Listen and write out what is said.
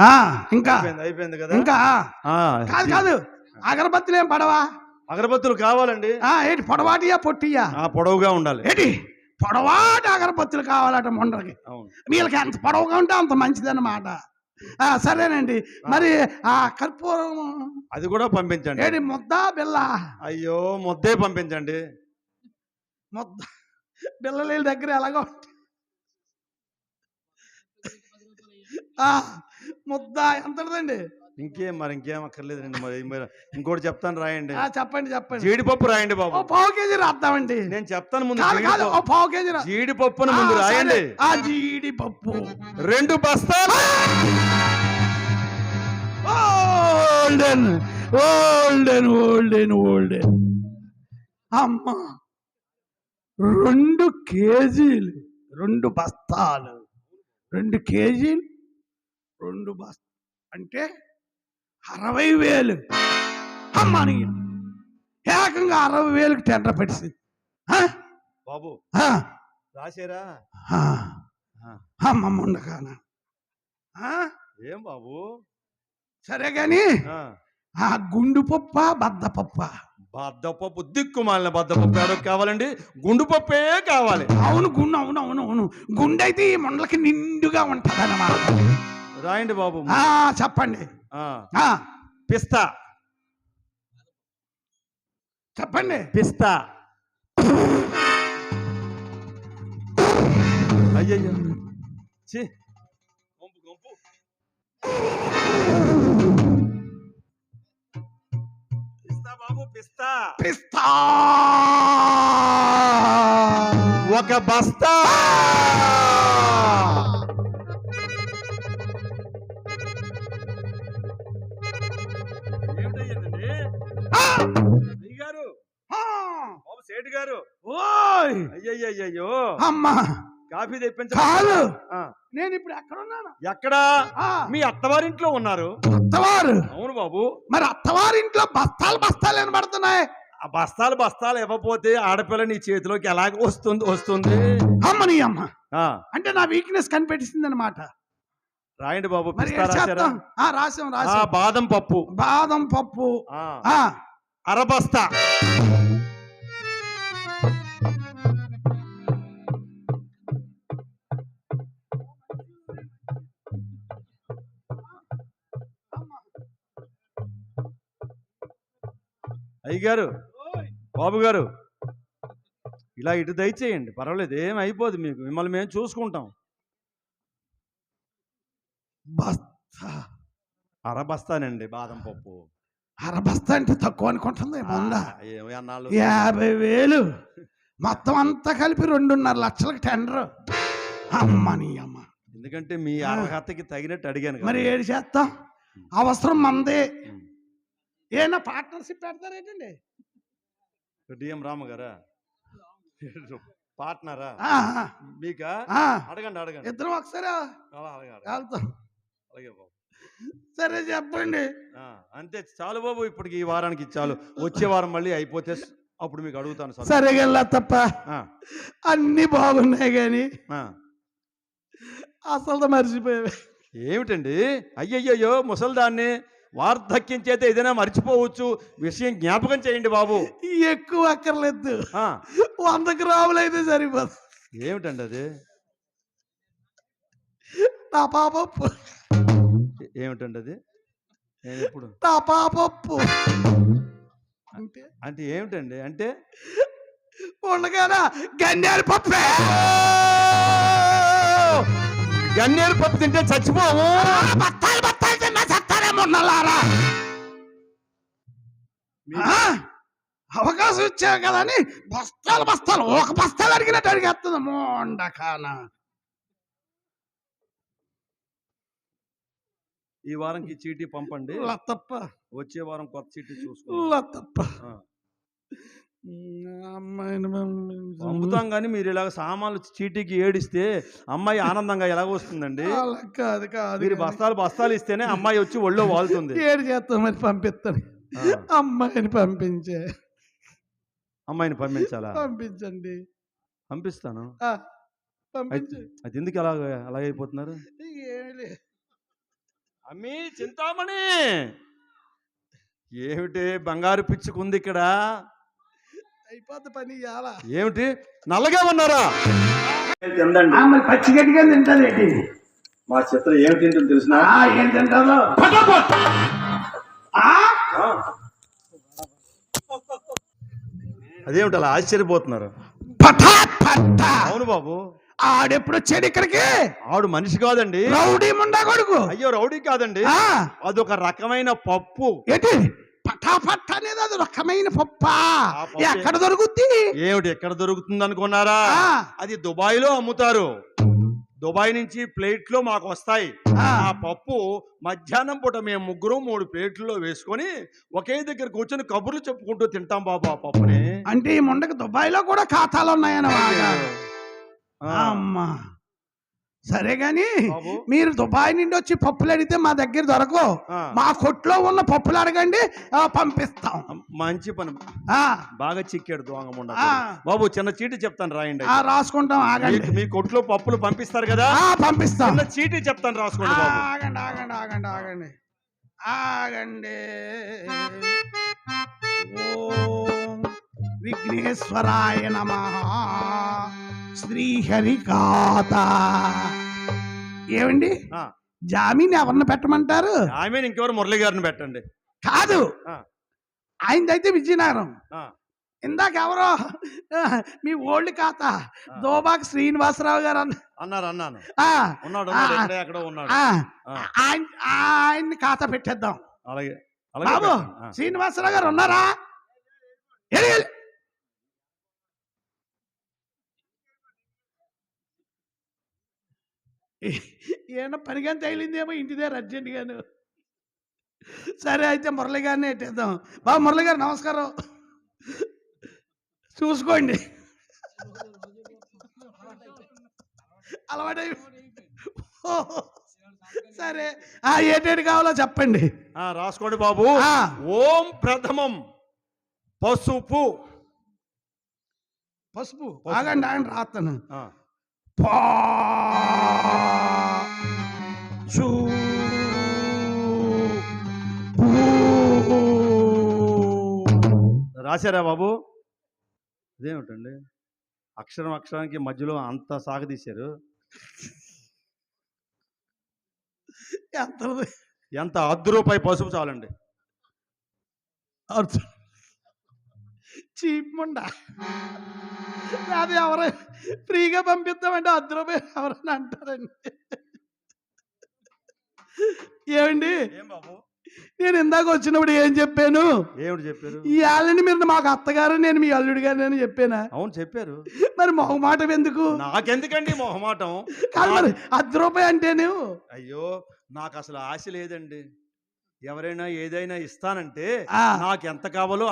ఆ, ఇంకా అయిపోయింది కదా? ఇంకా కాదు కాదు అగరబత్తులు ఏం పడవా? అగరబత్తులు కావాలండి. ఆ, ఏంటి పొడవాటియా పొట్టియా? పొడవుగా ఉండాలి. ఏంటి పొడవాటి అగరబత్తులు కావాలట అవును. వీళ్ళకి ఎంత పొడవుగా ఉంటే అంత మంచిదన్నమాట. ఆ, సరేనండి. మరి ఆ కర్పూరం అది కూడా పంపించండి. ఏడి ముద్ద బిల్ల? అయ్యో ముద్దే పంపించండి. ముద్ద బిల్లల దగ్గర ఎలాగో ఉంటాయి. ఆ, ముద్ద ఎంతదండి ఇంకేం మరి ఇంకేం అక్కర్లేదండి మరి ఇంకోటి చెప్తాను రాయండి. ఆ, చెప్పండి చెప్పండి. జీడిపప్పు రాయండి బాబు. పావు కేజీ రాద్దామండి. నేను చెప్తాను ముందు పావు కేజీ జీడిపప్పును ముందు రాయండి. ఆ జీడిపప్పు. రెండు బస్తాలు. ఓల్డెన్ ఓల్డెన్ ఓల్డెన్ ఓల్డెన్. అమ్మా! రెండు కేజీలు రెండు బస్తాలు. రెండు కేజీలు రెండు బస్తా అంటే అరవై వేలు. అమ్మా నీ ఏకంగా అరవై వేలకు టెండర్ పెట్టింది? బాబు ఆ, అమ్మమ్మ ఉండగాన ఆ? ఏం బాబు? సరే గాని ఆ, గుండు పప్ప బద్ద పప్ప? బద్దపప్పు దిక్కుమాలిన బద్దపప్పు ఏడో కావాలండి. గుండు పప్పే కావాలి. అవును గుండు అవును అవును అవును. గుండె అయితే ఈ ముండలకి నిండుగా ఉంటది అన్నమాట రాయండి బాబు. చెప్పండి. పిస్తా. చెప్పండి. పిస్తా. అయ్యయ్యో. ఛీ. గొంపు గొంపు పిస్తా బాబు పిస్తా. పిస్తా. ఒక బస్తా. గారు. ఓయ్! అమ్మా! కాఫీ తెప్పించ కాదు! ఆ, నేను ఇప్పుడు ఎక్కడా? ఆ, మీ అత్తవారింట్లో ఉన్నారు. అత్తవారు? అవును బాబు. మరి అత్తవారింట్లో బస్తాలు బస్తాలు వినబడుతున్నాయి? ఆ బస్తాలు బస్తాలు ఇవ్వకపోతే ఆడపిల్ల నీ చేతిలోకి ఎలాగ వస్తుంది వస్తుంది? అమ్మని అమ్మ. ఆ. అంటే నా వీక్నెస్ కనిపెట్టింది అనమాట రాయండి బాబు రాసాం రాసాం బాదం పప్పు. బాదం పప్పు. అరబస్తా. అయ్యగారు బాబు గారు ఇలా ఇటు దయచేయండి. పర్వాలేదు ఏం అయిపోదు మీకు. మిమ్మల్ని మేము చూసుకుంటాం. బస్తా. అరబస్తానండి బాదం పప్పు. అరబస్తా అంటే తక్కువ అనుకుంటుంది ఉందా? యాభై వేలు. మొత్తం అంతా కలిపి రెండున్నర లక్షలకు టెండర్. అమ్మని అమ్మ. ఎందుకంటే మీ అర్హతకి తగినట్టు అడిగాను మరి. ఏడు చేస్తాం? అవసరం మందే. ఏనా పార్ట్నర్షిప్ పెడతారేటండి డిఎం రామ గారా? పార్ట్నరా? మీకా? అడగండి అడగండి. ఇద్దరం ఒకసారి? అలాగే బాబు. సరే చెప్పండి. అంతే. చాలు బాబు ఇప్పటికి ఈ వారానికి చాలు. వచ్చే వారం మళ్ళీ అయిపోతే అప్పుడు మీకు అడుగుతాను సార్. సరే వెళ్ళా తప్ప. అన్ని బాగున్నాయి కానీ. అసలు మర్చిపోయావి. ఏమిటండి? అయ్యయ్యో ముసల్దాన్ని వార్ధక్యం చేత ఏదైనా మర్చిపోవచ్చు. విషయం జ్ఞాపకం చేయండి బాబు. ఎక్కువ అక్కర్లేదు. వంద గ్రాములు అయితే సరిపోతుంది ఏమిటండి అది? నా పాపప్పు. ఏమిటండి అది? నేను ఎప్పుడు? నా పాపప్పు. అంటే? అంటే ఏమిటండి? అంటే? ఉండగానా? గన్నేరు పప్పే. గన్నేరు పప్పు తింటే చచ్చిపోవు. బత్తాలు ఆ? అవకాశం ఇచ్చావు కదా అని బస్తాలు బస్తాలు ఒక బస్తాలు అడిగినట్టు అడిగేస్తుంది. మోండకాన ఈ వారంకి చీటీ పంపండి. లతప్ప. వచ్చే వారం కొత్త చీటీ చూసుకో లతప్ప. ఆ. అమ్మాయిని పంపుతాం కానీ మీరు ఇలాగ సామాన్లు చీటీకి ఏడిస్తే అమ్మాయి ఆనందంగా ఎలాగ వస్తుందండి? అలా కాదు కాదు మీరు. బస్తాలు బస్తాలు ఇస్తేనే అమ్మాయి వచ్చి ఒళ్ళో వాలుతుంది. ఏడు చేస్తాం మరి పంపిస్తాను. అమ్మాయిని పంపించే. అమ్మాయిని పంపించాలా? పంపించండి. పంపిస్తాను. ఆ, పంపించు. అది ఎందుకు అలా అలాగైపోతున్నారు? ఏమీ లేదు. అమ్మీ చింతామణి! ఏమిటి బంగారు పిచ్చుకుంది ఇక్కడ? అయిపోద్ది పని ఇవాళ. ఏమిటి? నల్లగా ఉన్నారా? పచ్చి గట్టిగా ఏంటి? మా చిత్రం ఏమి తింటుంది తెలిసిన? ఆ, ఏం? అదేమిటి అలా ఆశ్చర్యపోతున్నారు? పటా పట్టా అవును బాబు. ఆడెప్పుడు వచ్చాడు ఇక్కడికి? ఆవిడ మనిషి కాదండి. రౌడీ ముండా కొడుకు? అయ్యో రౌడీ కాదండి. ఆ, అదొక రకమైన పప్పు. ఏంటి? పటా పట్టా అనేది అది రకమైన పప్ప. ఎక్కడ దొరుకుద్ది? ఏమిటి ఎక్కడ దొరుకుతుంది అనుకున్నారా. అది దుబాయ్లో అమ్ముతారు. దుబాయ్ నుంచి ప్లేట్లో మాకు వస్తాయి. ఆ. పప్పు మధ్యాహ్నం పూట మేము ముగ్గురు మూడు ప్లేట్లలో వేసుకొని ఒకే దగ్గర కూర్చొని కబుర్లు చెప్పుకుంటూ తింటాం బాబు ఆ పప్పుని. అంటే ఈ ముండకి దుబాయ్లో కూడా ఖాతాలు ఉన్నాయన్నమాట అమ్మా. సరే గాని మీరు దుబాయ్ నుండి వచ్చి పప్పులు అడిగితే మా దగ్గర దొరకవు. మా కొట్లో ఉన్న పప్పులు అడగండి పంపిస్తాం. మంచి పని. ఆ, బాగా చిక్కాడు దోంగముండ. బాబు చిన్న చీటి చెప్తాను రాయండి ఆ, రాసుకుంటాం ఆగండి. మీ కొట్లో పప్పులు పంపిస్తారు కదా? పంపిస్తాం. చిన్న చీటీ చెప్తాను రాసుకోండి బాబు. ఆగండి ఆగండి ఆగండి ఆగండి. ఆగండి. ఓం విఘ్నేశ్వరాయ నమ. శ్రీహరికాత ఏమండి? ఆ. జామీన్ ఎవరిని పెట్టమంటారు? ఆమె ఇంకెవరు మురళి గారిని పెట్టండి. కాదు. ఆయనదైతే విజయనగరం. ఇందాక ఎవరో మీ ఓల్డ్ ఖాత దోబాక్ శ్రీనివాసరావు గారు అన్న అన్నారు అన్నాను. ఆయన ఆయన్ని ఖాతా పెట్టేద్దాం. అలాగే బాబు. శ్రీనివాసరావు గారు ఉన్నారా ఏడి, ఏడి. ఏమన్నా పనిగాని తగిలిందేమో ఇంటి దగ్గర అర్జెంట్ గాను సరే అయితే మురళి గారిని ఎట్టేద్దాం బాబు మురళి గారు నమస్కారం. చూసుకోండి. అలవాటై. సరే. ఆ ఏటేటి కావాలో చెప్పండి. రాసుకోండి బాబు. ఓం ప్రథమం. పసుపు. పసుపు. ఆగండి ఆగండి రాస్తాను పా చూ పూ. రాశారా బాబు? ఇదేమిటండి? అక్షరం అక్షరానికి మధ్యలో అంత సాగదీశారు ఎంత ఎంత అర్ధ రూపాయి పసుపు చాలండి. అర్థం చీప్ ముండా అది ఎవరు ఫ్రీగా పంపిద్దామంటే అర్ధ రూపాయలు ఎవరైనా అంటారండి ఏమండి నేను ఇందాక వచ్చినప్పుడు ఏం చెప్పాను ఏమిటి చెప్పారు ఈ ఆళ్ళని మీరు మాకు అత్తగారు నేను మీ అల్లుడు గారు అని చెప్పానా అవును చెప్పారు మరి మొహమాటం ఎందుకు నాకెందుకండి మొహమాటం కాదు మరి అర్ధ రూపాయి అంటేను అయ్యో నాకు అసలు ఆశ లేదండి ఎవరైనా ఏదైనా ఇస్తానంటే. నాకు ఎంత కావాలో